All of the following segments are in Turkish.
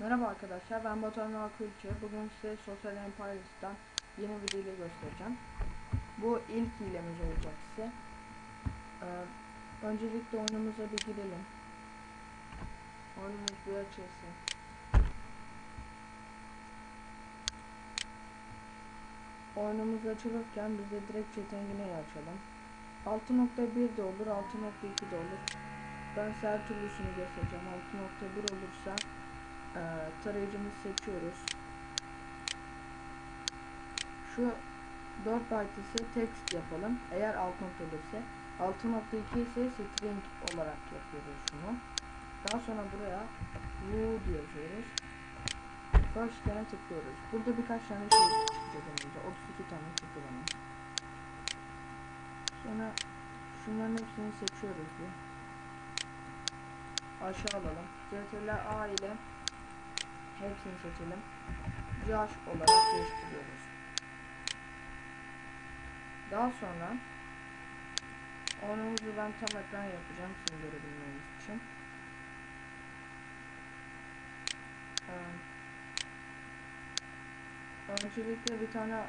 Merhaba arkadaşlar ben Batuhan Akülçe. Bugün size Social Empires'tan yeni bir hile göstereceğim. Bu ilk hilemiz olacak size. Ee, öncelikle oyunumuza bir girelim. Oyunumuz bir açılsın. Oyunumuz açılırken biz de direkt Çetengine'yi açalım. 6.1 de olur, 6.2 de olur. Ben size her göstereceğim. 6.1 olursa e, tarayıcımızı seçiyoruz. Şu 4 byte ise text yapalım. Eğer 6 noktalı ise 6.2 ise string olarak yapıyoruz şunu. Daha sonra buraya wood yazıyoruz. First scan'e tıklıyoruz. Burada birkaç tane şey çıkacak önümüze. 32 tane bana. Sonra şunların hepsini seçiyoruz bir. Aşağı alalım. CTRL A ile hepsini seçelim. Josh olarak değiştiriyoruz. Daha sonra oyunumuzu ben tam ekran yapacağım sizin görebilmeniz için. Ee, öncelikle bir tane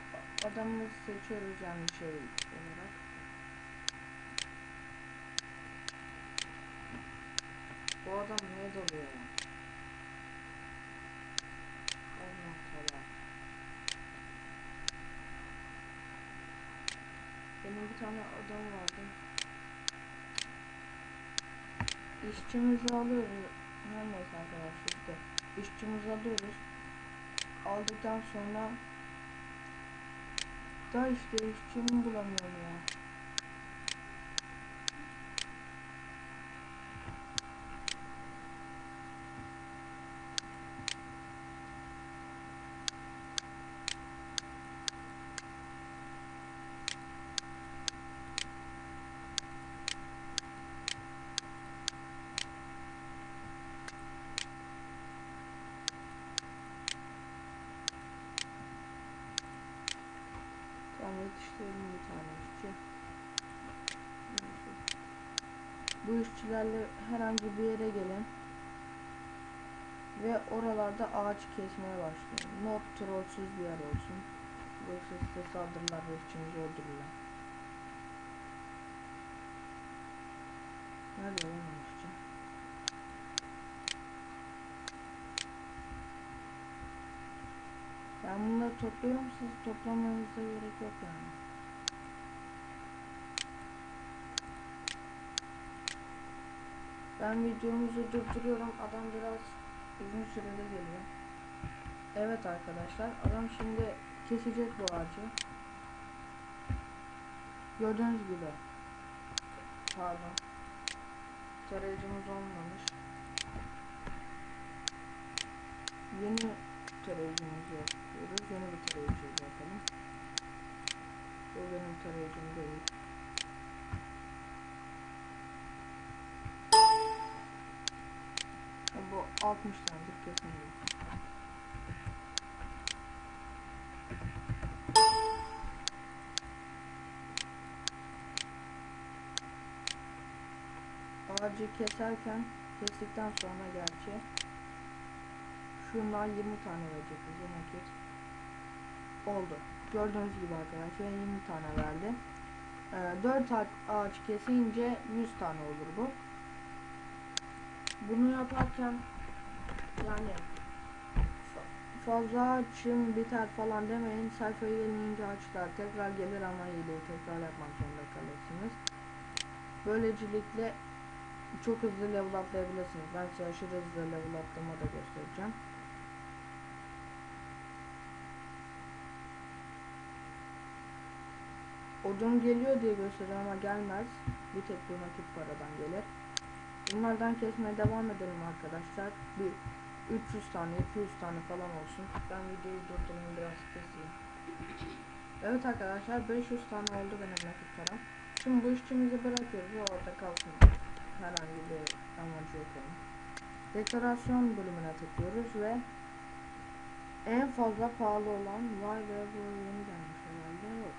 adamımızı seçiyoruz yani şey olarak. Bu adam niye dalıyor ya? Allah Allah. Benim bir tane adam vardı. İşçimizi alıyoruz. Her neyse arkadaşlar işte. İşçimizi alıyoruz. Aldıktan sonra da işte işçimi bulamıyorum ya. Tamam yetiştirelim bir tane işçi. Bu işçilerle herhangi bir yere gelin. Ve oralarda ağaç kesmeye başlayın. Not trollsüz bir yer olsun. Yoksa size saldırırlar ve işçinizi öldürürler. Nerede lan işçi? Ben bunları topluyorum siz toplamanıza gerek yok yani. Ben videomuzu durduruyorum. Adam biraz uzun sürede geliyor. Evet arkadaşlar adam şimdi kesecek bu ağacı. Gördüğünüz gibi. Pardon. Tarayıcımız olmamış. Yeni tarayıcımızı yapıyoruz. Yeni bir tarayıcı bakalım. Bu benim tarayıcım değil. Ha, Bu 60 tanedir kesin. Ağacı keserken kestikten sonra gerçi şundan 20 tane verecek bize nakit. Oldu. Gördüğünüz gibi arkadaşlar 20 tane verdi. Ee, 4 ağaç kesince 100 tane olur bu. Bunu yaparken yani fa- fazla açım biter falan demeyin. Sayfayı yenilince açlar tekrar gelir ama hileyi tekrar yapmak zorunda kalırsınız. Böylecilikle çok hızlı level atlayabilirsiniz. Ben size aşırı hızlı level atlama da göstereceğim. Odun geliyor diye gösteriyor ama gelmez. Bir tek bu nakit paradan gelir. Bunlardan kesmeye devam edelim arkadaşlar. Bir 300 tane, 200 tane falan olsun. Ben videoyu durdurayım biraz keseyim. Evet arkadaşlar 500 tane oldu benim nakit param. Şimdi bu işçimizi bırakıyoruz. O orada kalsın. Herhangi bir amacı yok onun. Deklarasyon bölümüne tıklıyoruz ve en fazla pahalı olan vay be bu yeni gelmiş herhalde yok.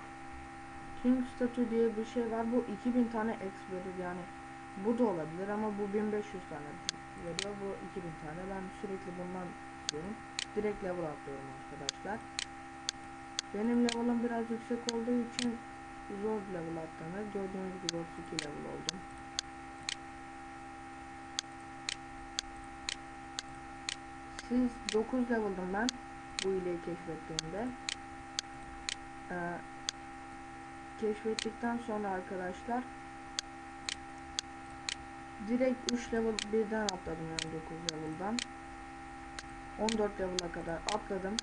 King statü diye bir şey var. Bu 2000 tane X verir yani. Bu da olabilir ama bu 1500 tane veriyor. Bu 2000 tane. Ben sürekli bundan bekliyorum. Direkt level atlıyorum arkadaşlar. Benim level'ım biraz yüksek olduğu için zor level atlanır. Gördüğünüz gibi 32 level oldum. Siz 9 level'dım ben bu hileyi keşfettiğimde. Ee, keşfettikten sonra arkadaşlar direkt 3 level birden atladım yani 9 level'dan. 14 level'a kadar atladım.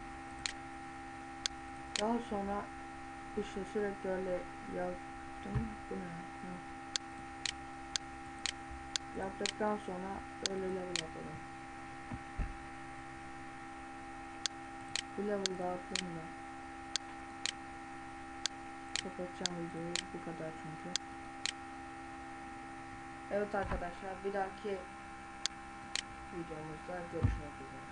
Daha sonra işte sürekli öyle yaptım. Bu ne? Ya? yaptıktan sonra öyle level atladım. Bir level daha atlayayım da. Kapatacağım videoyu bu kadar çünkü Evet arkadaşlar bir dahaki videomuzda görüşmek üzere.